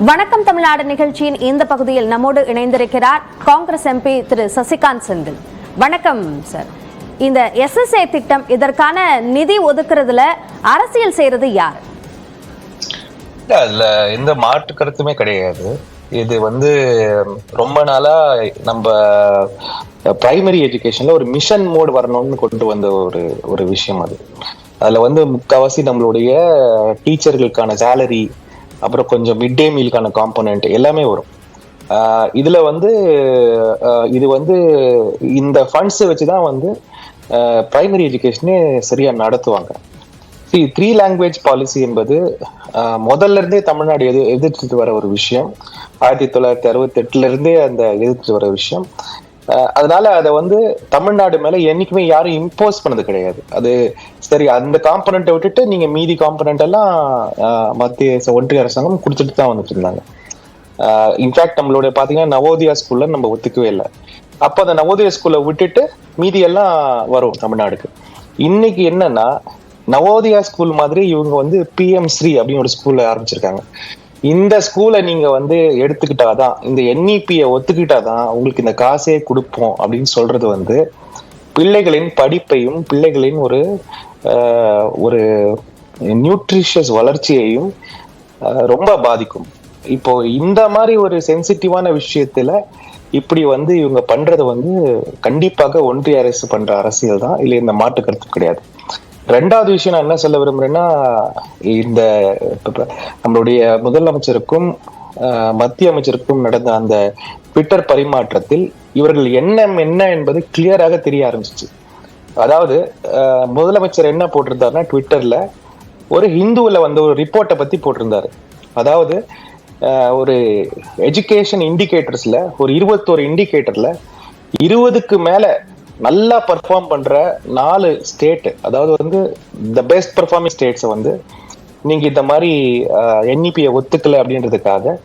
வணக்கம் தமிழ்நாடு நிகழ்ச்சியின் இந்த பகுதியில் நம்மோடு இணைந்திருக்கிறார் காங்கிரஸ் எம்பி திரு சசிகாந்த் செந்தில். வணக்கம் சார் இந்த எஸ்எஸ்ஏ திட்டம் இதற்கான நிதி ஒதுக்குறதுல அரசியல் செய்யறது யார்? இல்ல, அதுல எந்த மாற்று கருத்துமே கிடையாது. இது வந்து ரொம்ப நாளா நம்ம பிரைமரி எஜுகேஷன்ல ஒரு மிஷன் மோட் வரணும்னு கொண்டு வந்த ஒரு ஒரு விஷயம் அது. அதுல வந்து முக்காவாசி நம்மளுடைய டீச்சர்களுக்கான சேலரி அப்புறம் கொஞ்சம் மிட் டே மீலுக்கான காம்போனன்ட் எல்லாமே வரும். இதில் இதுல வந்து இது வந்து இந்த ஃபண்ட்ஸ் வச்சுதான் வந்து பிரைமரி எஜுகேஷனே சரியா நடத்துவாங்க. சி த்ரீ லாங்குவேஜ் பாலிசி என்பது முதல்ல இருந்தே தமிழ்நாடு எது எதிர்த்துட்டு வர ஒரு விஷயம். ஆயிரத்தி தொள்ளாயிரத்தி அறுபத்தி எட்டுல இருந்தே அந்த எதிர்த்துட்டு வர விஷயம். அதனால அதை வந்து தமிழ்நாடு மேல என்னைக்குமே யாரும் இம்போஸ் பண்ணது கிடையாது. அது சரி அந்த காம்பனண்ட்டை விட்டுட்டு நீங்க மீதி காம்பனண்ட் எல்லாம் மத்திய ச- ஒன்றிய அரசாங்கம் கொடுத்துட்டு தான் வந்துட்டு இருந்தாங்க. இன்ஃபேக்ட் நம்மளுடைய பாத்தீங்கன்னா நவோதயா ஸ்கூல்ல நம்ம ஒத்துக்கவே இல்லை. அப்ப அந்த நவோதயா ஸ்கூல்ல விட்டுட்டு மீதி எல்லாம் வரும் தமிழ்நாடுக்கு. இன்னைக்கு என்னன்னா நவோதயா ஸ்கூல் மாதிரி இவங்க வந்து பிஎம் ஸ்ரீ அப்படின்னு ஒரு ஸ்கூல்ல ஆரம்பிச்சிருக்காங்க. இந்த ஸ்கூலை நீங்க வந்து எடுத்துக்கிட்டாதான் இந்த என்இபியை ஒத்துக்கிட்டாதான் உங்களுக்கு இந்த காசே கொடுப்போம் அப்படின்னு சொல்றது வந்து பிள்ளைகளின் படிப்பையும் பிள்ளைகளின் ஒரு ஒரு நியூட்ரிஷியஸ் வளர்ச்சியையும் ரொம்ப பாதிக்கும். இப்போ இந்த மாதிரி ஒரு சென்சிட்டிவான விஷயத்துல இப்படி வந்து இவங்க பண்றது வந்து கண்டிப்பாக ஒன்றிய அரசு பண்ற அரசியல் தான் இல்லை இந்த மாற்று கருத்து கிடையாது. ரெண்டாவது விஷயம் நான் என்ன சொல்ல விரும்புறேன்னா இந்த நம்மளுடைய முதலமைச்சருக்கும் மத்திய அமைச்சருக்கும் நடந்த அந்த ட்விட்டர் பரிமாற்றத்தில் இவர்கள் எண்ணம் என்ன என்பது கிளியராக தெரிய ஆரம்பிச்சிச்சு. அதாவது முதலமைச்சர் என்ன போட்டிருந்தாருன்னா ட்விட்டர்ல ஒரு ஹிந்துவில் வந்த ஒரு ரிப்போர்ட்டை பத்தி போட்டிருந்தாரு. அதாவது ஒரு எஜுகேஷன் இண்டிகேட்டர்ஸ்ல ஒரு இருபத்தோரு இண்டிகேட்டர்ல இருபதுக்கு மேல நல்லா பெர்ஃபார்ம் பண்ற நாலு ஸ்டேட் அதாவது வந்து த பெஸ்ட் பர்ஃபார்மிங் ஸ்டேட்ஸை வந்து நீங்க இந்த மாதிரி என்இபியை ஒத்துக்கல அப்படின்றதுக்காக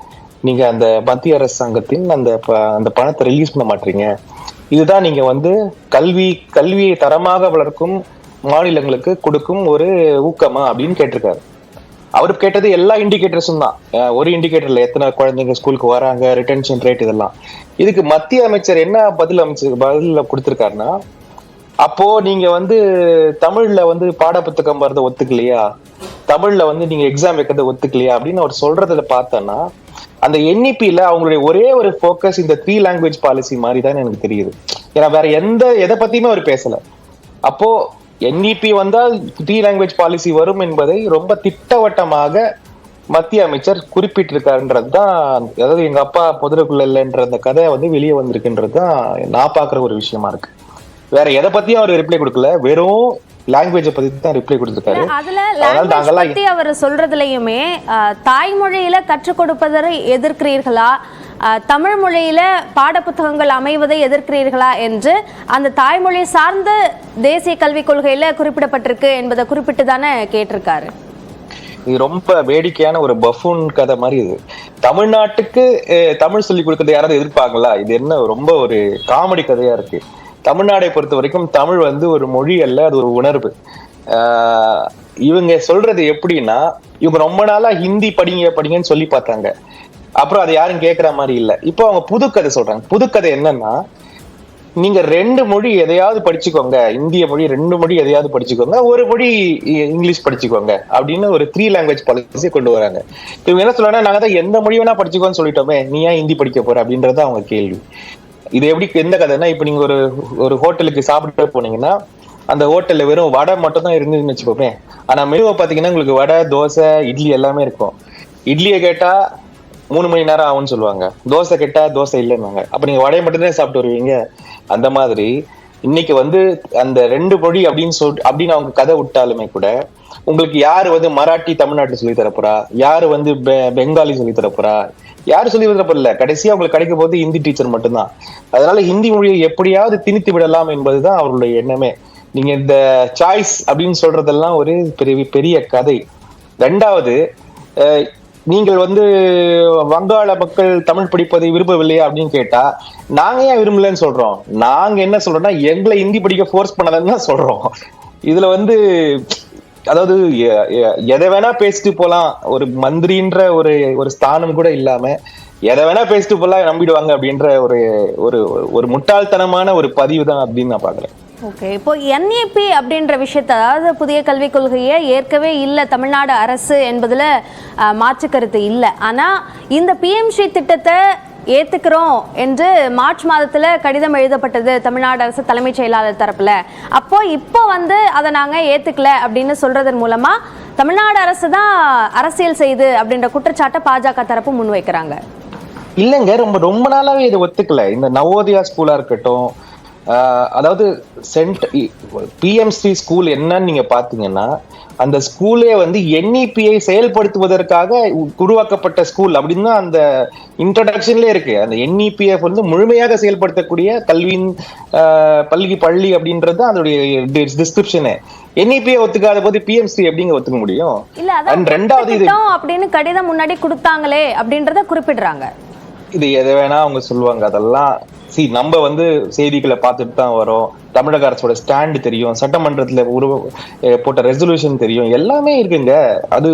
நீங்க அந்த மத்திய அரசாங்கத்தின் அந்த ப- அந்த பணத்தை ரிலீஸ் பண்ண மாட்டீங்க. இதுதான் நீங்க வந்து கல்வி கல்வியை தரமாக வளர்க்கும் மாநிலங்களுக்கு கொடுக்கும் ஒரு ஊக்கமா அப்படின்னு கேட்டிருக்காரு. அவர் கேட்டது எல்லா இண்டிகேட்டர்ஸும் தான். ஒரு இண்டிகேட்டர்ல எத்தனை குழந்தைங்க ஸ்கூலுக்கு வராங்க ரிட்டன்ஷன் ரேட் இதெல்லாம். இதுக்கு மத்திய அமைச்சர் என்ன பதில் அமைச்சர் பதில கொடுத்திருக்காருன்னா அப்போ நீங்க வந்து தமிழ்ல வந்து பாடப்புத்தகம் வரத ஒத்துக்கலையா? தமிழ்ல வந்து நீங்க எக்ஸாம் வைக்கிறத ஒத்துக்கலையா? அப்படின்னு அவர் சொல்றதுல பார்த்தோன்னா அந்த என்இபியில அவங்களுடைய ஒரே ஒரு ஃபோக்கஸ் இந்த த்ரீ லாங்குவேஜ் பாலிசி மாதிரி தான் எனக்கு தெரியுது. ஏன்னா வேற எந்த எதை பத்தியுமே அவர் பேசல. அப்போ என்இபி வந்தால் த்ரீ லாங்குவேஜ் பாலிசி வரும் என்பதை ரொம்ப திட்டவட்டமாக மத்திய அமைச்சர் குறிப்பிட்டிருக்காருன்றது தான் அதாவது எங்க அப்பா புதிரக்குள்ள இல்லைன்ற அந்த கதை வந்து வெளியே வந்திருக்குன்றது தான் நான் பாக்குற ஒரு விஷயமா இருக்கு. வேற எதை பத்தியும் அவர் ரிப்ளை கொடுக்கல. வெறும் லாங்குவேஜை பத்தி தான் ரிப்ளை கொடுத்திருக்காரு. அதுல லாங்குவேஜ் பத்தி அவர் சொல்றதுலயுமே தாய்மொழியில கற்றுக் கொடுப்பதை எதிர்க்கிறீர்களா? தமிழ் மொழியில பாடப்புத்தகங்கள் அமைவதை எதிர்க்கிறீர்களா என்று அந்த தாய்மொழி சார்ந்த தேசிய கல்விக் கொள்கையில குறிப்பிடப்பட்டிருக்கு என்பதை குறிப்பிட்டு தானே கேட்டிருக்காரு. இது ரொம்ப வேடிக்கையான ஒரு பஃபூன் கதை மாதிரி இது. தமிழ்நாட்டுக்கு தமிழ் சொல்லி கொடுக்கறது யாராவது எதிர்ப்பாங்களா? இது என்ன ரொம்ப ஒரு காமெடி கதையா இருக்கு. தமிழ்நாடை பொறுத்த வரைக்கும் தமிழ் வந்து ஒரு மொழி அல்ல அது ஒரு உணர்வு. இவங்க சொல்றது எப்படின்னா இவங்க ரொம்ப நாளா ஹிந்தி படிங்க படிங்கன்னு சொல்லி பார்த்தாங்க. அப்புறம் அதை யாரும் கேட்குற மாதிரி இல்ல. இப்போ அவங்க புதுக்கதை சொல்றாங்க. புதுக்கதை என்னன்னா நீங்க ரெண்டு மொழி எதையாவது படிச்சுக்கோங்க. இந்திய மொழி ரெண்டு மொழி எதையாவது படிச்சுக்கோங்க. ஒரு மொழி இங்கிலீஷ் படிச்சுக்கோங்க. அப்படின்னு ஒரு த்ரீ லாங்குவேஜ் பாலிசி கொண்டு வராங்க. இவங்க என்ன சொல்றாங்கன்னா நாங்க தான் எந்த மொழி வேணா படிச்சுக்கோன்னு சொல்லிட்டோமே. நீ ஏன் ஹிந்தி படிக்க போற? அப்படின்றது அவங்க கேள்வி. இது எப்படி எந்த கதைன்னா இப்ப நீங்க ஒரு ஒரு ஹோட்டலுக்கு சாப்பிட்டு போனீங்கன்னா அந்த ஹோட்டல்ல வெறும் வடை மட்டும் தான் இருந்ததுன்னு வச்சுக்கோமே. ஆனா மெனுவை பாத்தீங்கன்னா உங்களுக்கு வடை தோசை இட்லி எல்லாமே இருக்கும். இட்லியை கேட்டா மூணு மணி நேரம் ஆகும்னு சொல்லுவாங்க. தோசை கெட்டா தோசை இல்லைன்னாங்க. அப்ப நீங்க வடையை மட்டும்தான் சாப்பிட்டு வருவீங்க? அந்த மாதிரி. இன்னைக்கு வந்து அந்த ரெண்டு மொழி அப்படின்னு சொல்லிட்டு அப்படின்னு அவங்க கதை விட்டாலுமே கூட உங்களுக்கு யாரு வந்து மராட்டி தமிழ்நாட்டில் சொல்லி தரப்போறா யாரு வந்து பெ- பெங்காலி சொல்லி தரப்போறா யாரு சொல்லி தரப்படல கடைசியா உங்களுக்கு கிடைக்க போது ஹிந்தி டீச்சர் மட்டும்தான். அதனால ஹிந்தி மொழியை எப்படியாவது திணித்து விடலாம் என்பதுதான் அவருடைய எண்ணமே. நீங்க இந்த சாய்ஸ் அப்படின்னு சொல்றதெல்லாம் ஒரு பெரிய பெரிய கதை. ரெண்டாவது நீங்கள் வந்து வங்காள மக்கள் தமிழ் படிப்பதை விரும்பவில்லையா அப்படின்னு கேட்டா நாங்க ஏன் விரும்பலன்னு சொல்றோம். நாங்க என்ன சொல்றோம்னா எங்களை ஹிந்தி படிக்க ஃபோர்ஸ் பண்ணதுன்னு தான் சொல்றோம். இதுல வந்து அதாவது எ- எ- எதை வேணா பேசிட்டு போலாம். ஒரு மந்திரின்ற ஒரு ஒரு ஸ்தானம் கூட இல்லாம எதை வேணா பேசிட்டு போலாம் நம்பிடுவாங்க அப்படின்ற ஒரு ஒரு ஒரு முட்டாள்தனமான ஒரு பதிவு தான் அப்படின்னு நான் பாக்குறேன் ஓகே இப்போ என்ஏபி அப்படின்ற விஷயத்தை அதாவது புதிய கல்விக் கொள்கையை ஏற்கவே இல்லை தமிழ்நாடு அரசு என்பதில் மாற்று கருத்து இல்லை. ஆனால் இந்த பிஎம்சி திட்டத்தை ஏற்றுக்கிறோம் என்று மார்ச் மாதத்தில் கடிதம் எழுதப்பட்டது தமிழ்நாடு அரசு தலைமைச் செயலாளர் தரப்பில். அப்போ இப்போ வந்து அதை நாங்கள் ஏற்றுக்கல அப்படின்னு சொல்றதன் மூலமா தமிழ்நாடு அரசு தான் அரசியல் செய்து அப்படின்ற குற்றச்சாட்டை பாஜக தரப்பு முன்வைக்கிறாங்க. இல்லைங்க ரொம்ப ரொம்ப நாளாவே இதை ஒத்துக்கல. இந்த நவோதயா ஸ்கூலா இருக்கட்டும் அதாவது சென்ட் பிஎம்சி ஸ்கூல் என்னன்னு நீங்க பாத்தீங்கன்னா அந்த ஸ்கூலே வந்து என்இபிஐ செயல்படுத்துவதற்காக உ- உருவாக்கப்பட்ட ஸ்கூல் அப்படின்னு தான் அந்த இன்ட்ரடக்ஷன்ல இருக்கு. அந்த என்இபிஎஃப் வந்து முழுமையாக செயல்படுத்தக்கூடிய கல்வியின் பள்ளி பள்ளி அப்படின்றது அதோடைய டிஸ்கிரிப்ஷனு என்இபிஐ ஒத்துக்காத போது பிஎம்சி எப்படிங்க ஒத்துக்க முடியும்? ரெண்டாவது இது அப்படின்னு கடிதம் முன்னாடி கொடுத்தாங்களே அப்படின்றத குறிப்பிடுறாங்க. இது எதை வேணா அவங்க சொல்லுவாங்க அதெல்லாம் சி நம்ம வந்து செய்திகளை பார்த்துட்டு தான் வரோம். தமிழக அரசோட ஸ்டாண்டு தெரியும். சட்டமன்றத்தில் உருவ போட்ட ரெசல்யூஷன் தெரியும். எல்லாமே இருக்குங்க. அது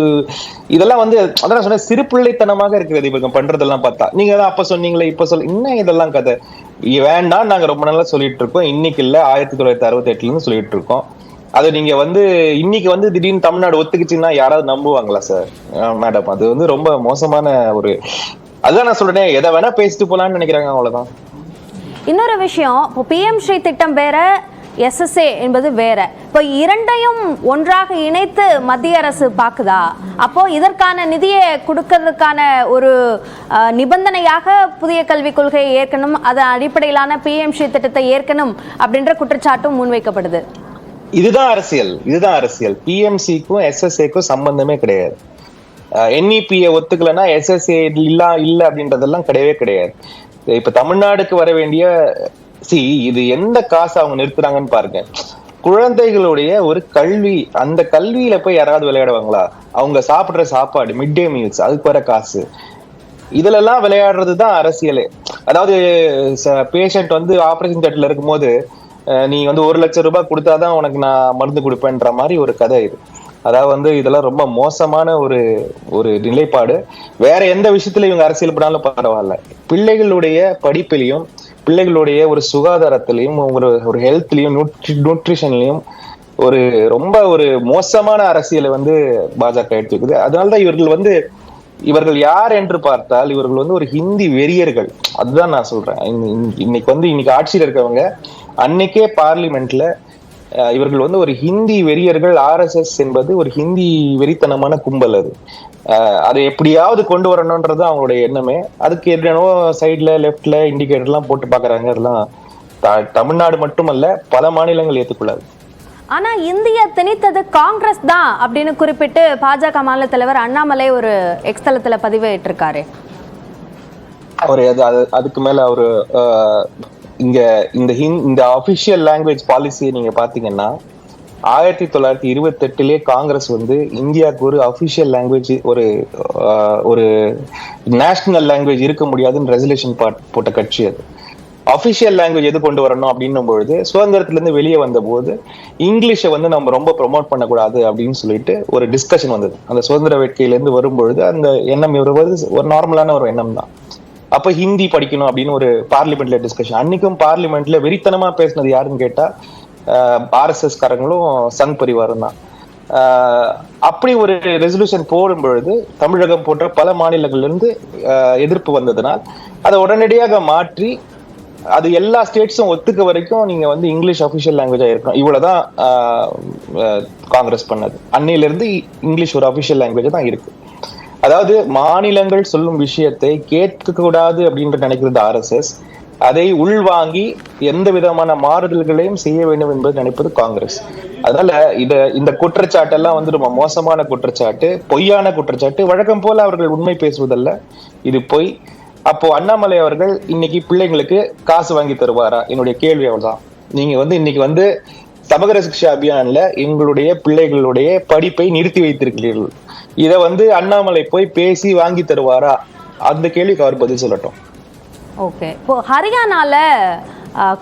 இதெல்லாம் வந்து அதான் சொன்ன சிறு பிள்ளைத்தனமாக இருக்கிறது இப்போ பண்றதெல்லாம் பார்த்தா. நீங்க தான் அப்ப சொன்னீங்களே இப்ப சொல்ல இன்னும் இதெல்லாம் கதை? வேண்டாம் நாங்க ரொம்ப நாளா சொல்லிட்டு இருக்கோம். இன்னைக்கு இல்ல ஆயிரத்தி தொள்ளாயிரத்தி அறுபத்தி எட்டுல சொல்லிட்டு இருக்கோம். அது நீங்க வந்து இன்னைக்கு வந்து திடீர்னு தமிழ்நாடு ஒத்துக்குச்சுன்னா யாராவது நம்புவாங்களா சார் மேடம் அது வந்து ரொம்ப மோசமான ஒரு அதுதான் நான் சொல்றேன் எதை வேணா பேசிட்டு போலான்னு நினைக்கிறாங்க அவ்வளவுதான். இன்னொரு விஷயம் இப்போ பிஎம் ஸ்ரீ திட்டம் வேற எஸ்எஸ்ஏ என்பது வேற. இப்போ இரண்டையும் ஒன்றாக இணைத்து மத்திய அரசு பார்க்குதா அப்போ இதற்கான நிதியை கொடுக்கறதுக்கான ஒரு நிபந்தனையாக புதிய கல்விக் கொள்கையை ஏற்கனும் அதன் அடிப்படையிலான பிஎம் திட்டத்தை ஏற்கணும் அப்படின்ற குற்றச்சாட்டும் முன்வைக்கப்படுது. இதுதான் அரசியல். இதுதான் அரசியல். பிஎம்சிக்கும் எஸ்எஸ்ஏக்கும் சம்பந்தமே கிடையாது. என்இபியை ஒத்துக்கலைன்னா எஸ்எஸ்ஏ இல்லா இல்லை அப்படின்றதெல்லாம் கிடையவே கிடையாது. இப்ப தமிழ்நாடுக்கு வர வேண்டிய சி இது எந்த காசு அவங்க நிறுத்துறாங்கன்னு பாருங்க. குழந்தைகளுடைய ஒரு கல்வி அந்த கல்வியில போய் யாராவது விளையாடுவாங்களா? அவங்க சாப்பிடுற சாப்பாடு மிட் டே மீல்ஸ் அதுக்கு வர காசு. இதுலலாம் விளையாடுறது தான் அரசியலே. அதாவது பேஷண்ட் வந்து ஆப்ரேஷன் தேட்டர்ல இருக்கும்போது நீ வந்து ஒரு லட்சம் ரூபாய் கொடுத்தாதான் உனக்கு நான் மருந்து கொடுப்பேன்ற மாதிரி ஒரு கதை இது. அதாவது வந்து இதெல்லாம் ரொம்ப மோசமான ஒரு ஒரு நிலைப்பாடு. வேற எந்த விஷயத்துல இவங்க அரசியல் பண்ணாலும் பரவாயில்ல. பிள்ளைகளுடைய படிப்பிலையும் பிள்ளைகளுடைய ஒரு சுகாதாரத்திலையும் ஒரு ஒரு ஹெல்த்லயும் நியூட்ரிஷன்லயும் ஒரு ரொம்ப ஒரு மோசமான அரசியலை வந்து பாஜக எடுத்து வைக்குது அதனாலதான் இவர்கள் வந்து இவர்கள் யார் என்று பார்த்தால் இவர்கள் வந்து ஒரு ஹிந்தி வெறியர்கள். அதுதான் நான் சொல்றேன். இன்னைக்கு வந்து இன்னைக்கு ஆட்சியில் இருக்கவங்க அன்னைக்கே பார்லிமெண்ட்ல இவர்கள் வந்து ஒரு ஹிந்தி வெறியர்கள் ஆர்எஸ்எஸ் என்பது ஒரு ஹிந்தி வெறித்தனமான கும்பல் அது. அதை எப்படியாவது கொண்டு வரணும்ன்றது அவங்களுடைய எண்ணமே. அதுக்கு என்னவோ சைட்ல லெஃப்ட்ல இண்டிகேட்டர்லாம் போட்டு பாக்குறாங்க அதெல்லாம் தமிழ்நாடு மட்டுமல்ல பல மாநிலங்கள் ஏற்றுக்கொள்ளாது ஆனா இந்திய திணித்தது காங்கிரஸ் தான் அப்படின்னு குறிப்பிட்டு பாஜக மாநில தலைவர் அண்ணாமலை ஒரு எக்ஸ்தலத்துல பதிவிட்டிருக்காரு அவர் அது அது- அதுக்கு மேல அவரு இங்க இந்த ஹிந்த் இந்த அபிஷியல் லாங்குவேஜ் பாலிசியை நீங்க பாத்தீங்கன்னா ஆயிரத்தி தொள்ளாயிரத்தி இருபத்தி எட்டுலயே காங்கிரஸ் வந்து இந்தியாவுக்கு ஒரு அபிஷியல் லாங்குவேஜ் ஒரு ஒரு நேஷனல் லாங்குவேஜ் இருக்க முடியாதுன்னு ரெசல்யூஷன் போட்ட கட்சி அது. அபிஷியல் லாங்குவேஜ் எது கொண்டு வரணும் அப்படின்னும் பொழுது சுதந்திரத்திலேருந்து வெளியே வந்த போது இங்கிலீஷை வந்து நம்ம ரொம்ப ப்ரொமோட் பண்ணக்கூடாது அப்படின்னு சொல்லிட்டு ஒரு டிஸ்கஷன் வந்தது. அந்த சுதந்திர வேட்கையிலேருந்து வரும்பொழுது அந்த எண்ணம் வருவது ஒரு நார்மலான ஒரு எண்ணம் தான் அப்ப ஹிந்தி படிக்கணும் அப்படின்னு ஒரு பார்லிமெண்ட்ல டிஸ்கஷன் அன்னைக்கும் பார்லிமெண்ட்ல வெறித்தனமா பேசினது யாருன்னு கேட்டா ஆர்எஸ்எஸ் காரங்களும் சங் பரிவாரம் தான். அப்படி ஒரு ரெசல்யூஷன் போடும் பொழுது தமிழகம் போன்ற பல மாநிலங்கள்ல இருந்து எதிர்ப்பு வந்ததுனால் அதை உடனடியாக மாற்றி அது எல்லா ஸ்டேட்ஸும் ஒத்துக்க வரைக்கும் நீங்க வந்து இங்கிலீஷ் அபிஷியல் லாங்குவேஜா இருக்கணும். இவ்வளவுதான் காங்கிரஸ் பண்ணது. அன்னையில இருந்து இங்கிலீஷ் ஒரு அபிஷியல் லாங்குவேஜ் தான் இருக்கு. அதாவது மாநிலங்கள் சொல்லும் விஷயத்தை கேட்க கூடாது அப்படின்னு நினைக்கிறது ஆர்எஸ்எஸ். அதை உள்வாங்கி எந்த விதமான மாறுதல்களையும் செய்ய வேண்டும் என்பது நினைப்பது காங்கிரஸ். அதனால இத இந்த குற்றச்சாட்டெல்லாம் வந்து ரொம்ப மோசமான குற்றச்சாட்டு பொய்யான குற்றச்சாட்டு வழக்கம் போல அவர்கள் உண்மை பேசுவதல்ல. இது பொய். அப்போ அண்ணாமலை அவர்கள் இன்னைக்கு பிள்ளைங்களுக்கு காசு வாங்கி தருவாரா? என்னுடைய கேள்வி அவ்வளவுதான் நீங்க வந்து இன்னைக்கு வந்து சமகர சிக்ஷா அபியான்ல எங்களுடைய பிள்ளைகளுடைய படிப்பை நிறுத்தி வைத்திருக்கிறீர்கள். இத வந்து அண்ணாமலை போய் பேசி வாங்கி தருவாரா? அந்த கேள்விக்கு அவர் பதில் சொல்லட்டும். ஓகே. இப்போ ஹரியானால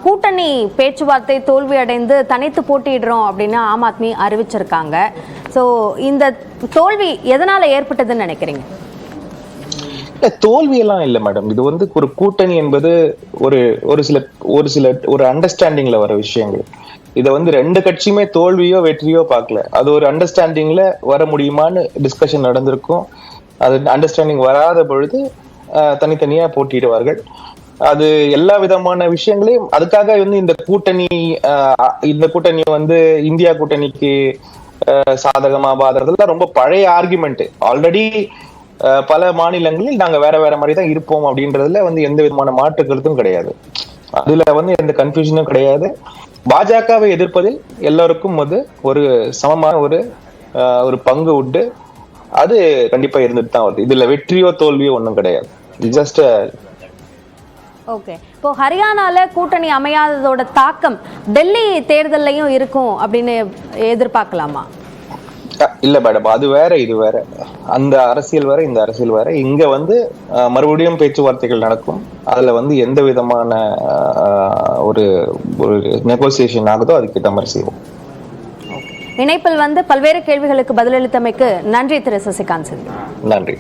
கூட்டணி பேச்சுவார்த்தை தோல்வி அடைந்து தனித்து போட்டியிடுறோம் அப்படின்னு ஆம் ஆத்மி அறிவிச்சிருக்காங்க. ஸோ இந்த தோல்வி எதனால ஏற்பட்டதுன்னு நினைக்கிறீங்க? இல்ல தோல்வி எல்லாம் இல்ல மேடம். இது வந்து ஒரு கூட்டணி என்பது ஒரு ஒரு சில ஒரு சில ஒரு அண்டர்ஸ்டாண்டிங்ல வர விஷயங்கள். இதை வந்து ரெண்டு கட்சியுமே தோல்வியோ வெற்றியோ பார்க்கல. அது ஒரு அண்டர்ஸ்டாண்டிங்ல வர முடியுமான்னு டிஸ்கஷன் நடந்திருக்கும். அது அண்டர்ஸ்டாண்டிங் வராத பொழுது தனித்தனியா போட்டியிடுவார்கள். அது எல்லா விதமான விஷயங்களையும் அதுக்காக வந்து இந்த கூட்டணி இந்த கூட்டணி வந்து இந்தியா கூட்டணிக்கு சாதகமா பாதகதெல்லாம் ரொம்ப பழைய ஆர்குமெண்ட் ஆல்ரெடி பல மாநிலங்களில் நாங்க வேற வேற மாதிரி தான் இருப்போம் அப்படின்றதுல வந்து எந்த விதமான மாற்று கருத்தும் கிடையாது. அதுல வந்து எந்த கன்ஃபியூஷனும் கிடையாது. பாஜகவை எதிர்ப்பதில் எல்லோருக்கும் வந்து ஒரு சமமான ஒரு ஒரு பங்கு உண்டு. அது கண்டிப்பா இருந்துட்டு தான் வருது. இதுல வெற்றியோ தோல்வியோ ஒண்ணும் கிடையாது. ஜஸ்ட் ஓகே இப்போ ஹரியானால கூட்டணி அமையாததோட தாக்கம் டெல்லி தேர்தல்லையும் இருக்கும் அப்படின்னு எதிர்பார்க்கலாமா? இல்ல மேடம். அது வேற இது வேற. அந்த அரசியல் வேற இந்த அரசியல் வேற இங்க வந்து மறுபடியும் பேச்சுவார்த்தைகள் நடக்கும். அதுல வந்து எந்த விதமான ஒரு ஒரு நெகோசியேஷன் ஆகுதோ அதுக்கேற்ற மாதிரி செய்வோம். இணைப்பில் வந்து பல்வேறு கேள்விகளுக்கு பதிலளித்தமைக்கு நன்றி திரு. சசிகாந்த் நன்றி.